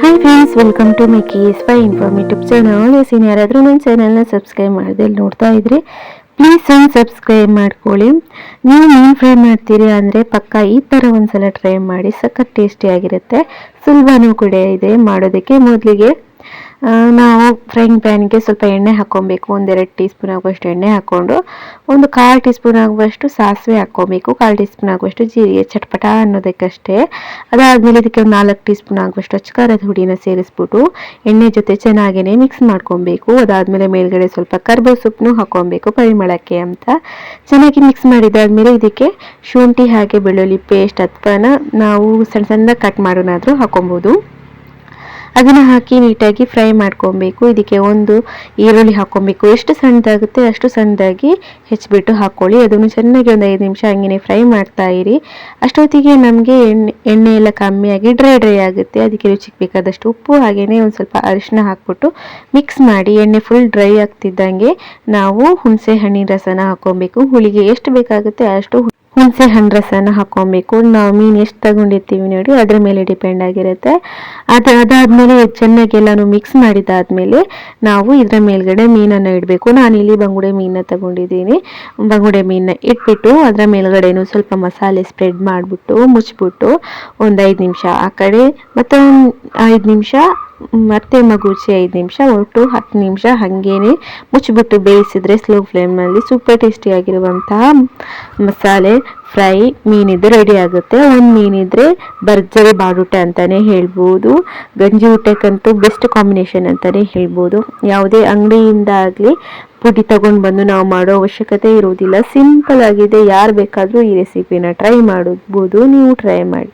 Hi friends welcome to my keys five informative channel in ಯಾರಾದರೂ ನನ್ನ ಚಾನಲ್ನ subscribe ಮಾಡ್ದಲ್ಲಿ ನೋಡ್ತಾ ಇದ್ರಿ ಪ್ಲೀಸ್ ಒಂದು ಸಬ್ಸ್ಕ್ರೈಬ್ ಮಾಡ್ಕೊಳ್ಳಿ. ನೀವು ಮೀನು ಫ್ರೈ ಮಾಡ್ತೀರಿ ಅಂದರೆ ಪಕ್ಕ ಈ ಥರ ಒಂದ್ಸಲ ಟ್ರೈ ಮಾಡಿ ಸಖತ್ ಟೇಸ್ಟಿಯಾಗಿರುತ್ತೆ ಸುಲಭನೂ ಕೂಡ ಇದೆ ಮಾಡೋದಕ್ಕೆ. ಮೊದಲಿಗೆ ನಾವು ಫ್ರೈಂಗ್ ಪ್ಯಾನ್ಗೆ ಸ್ವಲ್ಪ ಎಣ್ಣೆ ಹಾಕ್ಕೊಬೇಕು. ಒಂದೆರಡು ಟೀ ಸ್ಪೂನ್ ಆಗುವಷ್ಟು ಎಣ್ಣೆ ಹಾಕ್ಕೊಂಡು, ಒಂದು ಕಾಲು ಟೀ ಸ್ಪೂನ್ ಆಗುವಷ್ಟು ಸಾಸಿವೆ ಹಾಕ್ಕೊಬೇಕು. ಕಾಲು ಟೀ ಸ್ಪೂನ್ ಆಗುವಷ್ಟು ಜೀರಿಗೆ ಚಟ್ಪಟ ಅನ್ನೋದಕ್ಕಷ್ಟೇ. ಅದಾದಮೇಲೆ ಇದಕ್ಕೆ ಒಂದು ನಾಲ್ಕು ಟೀ ಸ್ಪೂನ್ ಆಗುವಷ್ಟು ಅಚ್ಚಕಾರದ ಹುಡಿನ ಸೇರಿಸ್ಬಿಟ್ಟು, ಎಣ್ಣೆ ಜೊತೆ ಚೆನ್ನಾಗೇ ಮಿಕ್ಸ್ ಮಾಡ್ಕೊಬೇಕು. ಅದಾದಮೇಲೆ ಮೇಲ್ಗಡೆ ಸ್ವಲ್ಪ ಕರ್ಬೇವು ಸೊಪ್ಪನ್ನು ಹಾಕ್ಕೊಬೇಕು ಪರಿಮಳಕ್ಕೆ ಅಂತ. ಚೆನ್ನಾಗಿ ಮಿಕ್ಸ್ ಮಾಡಿದಾದ್ಮೇಲೆ ಇದಕ್ಕೆ ಶುಂಠಿ ಹಾಗೆ ಬೆಳ್ಳುಳ್ಳಿ ಪೇಸ್ಟ್ ಅಥವಾ ನಾವು ಸಣ್ಣ ಸಣ್ಣ ಕಟ್ ಮಾಡೋಣಾದರೂ ಹಾಕೊಬೋದು ಅದನ್ನು ಹಾಕಿ ನೀಟಾಗಿ ಫ್ರೈ ಮಾಡ್ಕೊಬೇಕು. ಇದಕ್ಕೆ ಒಂದು ಈರುಳ್ಳಿ ಹಾಕ್ಕೊಬೇಕು ಎಷ್ಟು ಸಣ್ಣದಾಗುತ್ತೆ ಅಷ್ಟು ಸಣ್ಣದಾಗಿ ಹೆಚ್ಚಿಬಿಟ್ಟು ಹಾಕ್ಕೊಳ್ಳಿ ಅದನ್ನು ಚೆನ್ನಾಗಿ ಒಂದು ಐದು ನಿಮಿಷ ಹಂಗೆ ಫ್ರೈ ಮಾಡ್ತಾ ಇರಿ. ಅಷ್ಟೊತ್ತಿಗೆ ನಮಗೆ ಎಣ್ಣೆ ಎಣ್ಣೆ ಎಲ್ಲ ಕಮ್ಮಿಯಾಗಿ ಡ್ರೈ ಡ್ರೈ ಆಗುತ್ತೆ. ಅದಕ್ಕೆ ರುಚಿಗೆ ಬೇಕಾದಷ್ಟು ಉಪ್ಪು ಹಾಗೆಯೇ ಒಂದು ಸ್ವಲ್ಪ ಅರಿಶಿನ ಹಾಕ್ಬಿಟ್ಟು ಮಿಕ್ಸ್ ಮಾಡಿ ಎಣ್ಣೆ ಫುಲ್ ಡ್ರೈ ಆಗ್ತಿದ್ದಂಗೆ ನಾವು ಹುಣಸೆ ಹಣ್ಣಿನ ರಸನ ಹಾಕ್ಕೊಬೇಕು ಹುಳಿಗೆ ಎಷ್ಟು ಬೇಕಾಗುತ್ತೆ ಅಷ್ಟು ಹುಣಸೆ ಹಣ್ಣು ರಸನ ಹಾಕ್ಕೊಬೇಕು ನಾವು ಮೀನು ಎಷ್ಟು ತಗೊಂಡಿರ್ತೀವಿ ನೋಡಿ, ಅದ್ರ ಮೇಲೆ ಡಿಪೆಂಡ್ ಆಗಿರುತ್ತೆ. ಅದು ಅದಾದಮೇಲೆ ಚೆನ್ನಾಗಿ ಎಲ್ಲಾನು ಮಿಕ್ಸ್ ಮಾಡಿದಾದ್ಮೇಲೆ ನಾವು ಇದರ ಮೇಲ್ಗಡೆ ಮೀನನ್ನು ಇಡಬೇಕು. ಇಲ್ಲಿ ಬಂಗುಡೆ ಮೀನನ್ನ ತಗೊಂಡಿದ್ದೀನಿ. ಬಂಗುಡೆ ಮೀನನ್ನ ಇಟ್ಬಿಟ್ಟು ಅದರ ಮೇಲ್ಗಡೆನೂ ಸ್ವಲ್ಪ ಮಸಾಲೆ ಸ್ಪ್ರೆಡ್ ಮಾಡಿಬಿಟ್ಟು ಮುಚ್ಚಿಬಿಟ್ಟು ಒಂದು ಐದು ನಿಮಿಷ ಆ ಕಡೆ ಮತ್ತು ಒಂದು ಐದು ನಿಮಿಷ ಮತ್ತೆ ಮಗುಚಿ ಐದು ನಿಮಿಷ, ಒಟ್ಟು ಹತ್ತು ನಿಮಿಷ ಹಾಗೇನೆ ಮುಚ್ಚಿಬಿಟ್ಟು ಬೇಯಿಸಿದ್ರೆ ಸ್ಲೋ ಫ್ಲೇಮಲ್ಲಿ ಸೂಪರ್ ಟೇಸ್ಟಿಯಾಗಿರುವಂತಹ ಮಸಾಲೆ ಫ್ರೈ ಮೀನಿದ್ದು ರೆಡಿ ಆಗುತ್ತೆ. ಒಂದು ಮೀನಿದ್ರೆ ಭರ್ಜರಿ ಬಾಡೂಟ ಅಂತಲೇ ಹೇಳ್ಬೋದು. ಗಂಜಿ ಊಟಕ್ಕಂತೂ ಬೆಸ್ಟ್ ಕಾಂಬಿನೇಷನ್ ಅಂತಲೇ ಹೇಳ್ಬೋದು. ಯಾವುದೇ ಅಂಗಡಿಯಿಂದ ಆಗಲಿ ಪುಡಿ ತಗೊಂಡು ಬಂದು ನಾವು ಮಾಡೋ ಅವಶ್ಯಕತೆ ಇರುವುದಿಲ್ಲ. ಸಿಂಪಲ್ ಆಗಿದೆ. ಯಾರು ಬೇಕಾದರೂ ಈ ರೆಸಿಪಿನ ಟ್ರೈ ಮಾಡಬಹುದು ನೀವು ಟ್ರೈ ಮಾಡಿ.